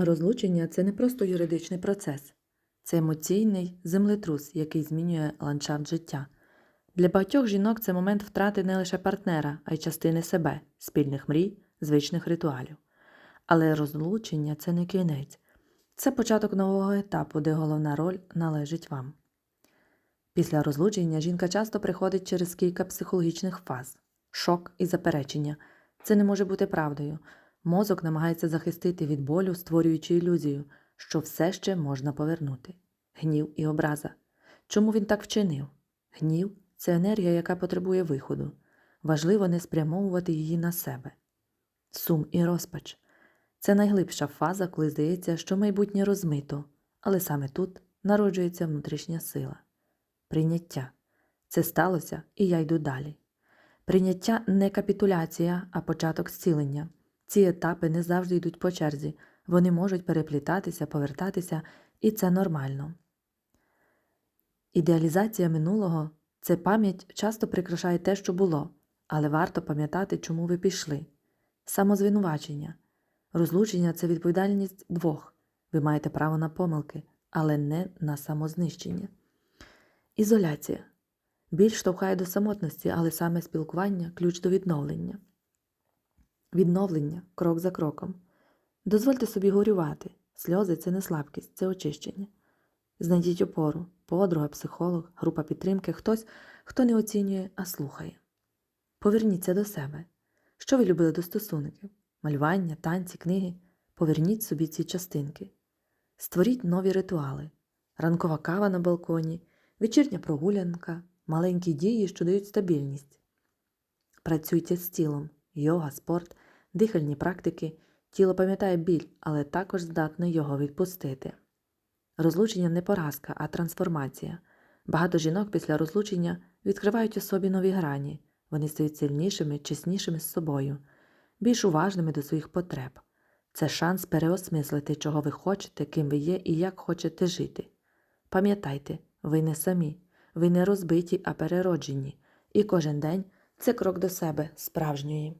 Розлучення це не просто юридичний процес, це емоційний землетрус, який змінює ландшафт життя. Для багатьох жінок це момент втрати не лише партнера, а й частини себе, спільних мрій, звичних ритуалів. Але розлучення це не кінець, це початок нового етапу, де головна роль належить вам. Після розлучення жінка часто приходить через кілька психологічних фаз шок і заперечення. Це не може бути правдою. Мозок намагається захистити від болю, створюючи ілюзію, що все ще можна повернути. Гнів і образа. Чому він так вчинив? Гнів це енергія, яка потребує виходу. Важливо не спрямовувати її на себе. Сум і розпач це найглибша фаза, коли здається, що майбутнє розмито, але саме тут народжується внутрішня сила. Прийняття це сталося, і я йду далі. Прийняття не капітуляція, а початок зцілення. Ці етапи не завжди йдуть по черзі, вони можуть переплітатися, повертатися, і це нормально. Ідеалізація минулого це пам'ять часто прикрашає те, що було, але варто пам'ятати, чому ви пішли. Самозвинувачення. Розлучення це відповідальність двох. Ви маєте право на помилки, але не на самознищення. Ізоляція. Біль штовхає до самотності, але саме спілкування ключ до відновлення. Відновлення крок за кроком. Дозвольте собі горювати. Сльози це не слабкість, це очищення. Знайдіть опору, подруга, психолог, група підтримки, хтось, хто не оцінює, а слухає. Поверніться до себе. Що ви любили до стосунків? Малювання, танці, книги. Поверніть собі ці частинки. Створіть нові ритуали: ранкова кава на балконі, вечірня прогулянка, маленькі дії, що дають стабільність. Працюйте з тілом, йога, спорт, дихальні практики. Тіло пам'ятає біль, але також здатне його відпустити. Розлучення не поразка, а трансформація. Багато жінок після розлучення відкривають у собі нові грані, вони стають сильнішими, чеснішими з собою, більш уважними до своїх потреб. Це шанс переосмислити, чого ви хочете, ким ви є і як хочете жити. Пам'ятайте, ви не самі, ви не розбиті, а перероджені, і кожен день це крок до себе справжньої.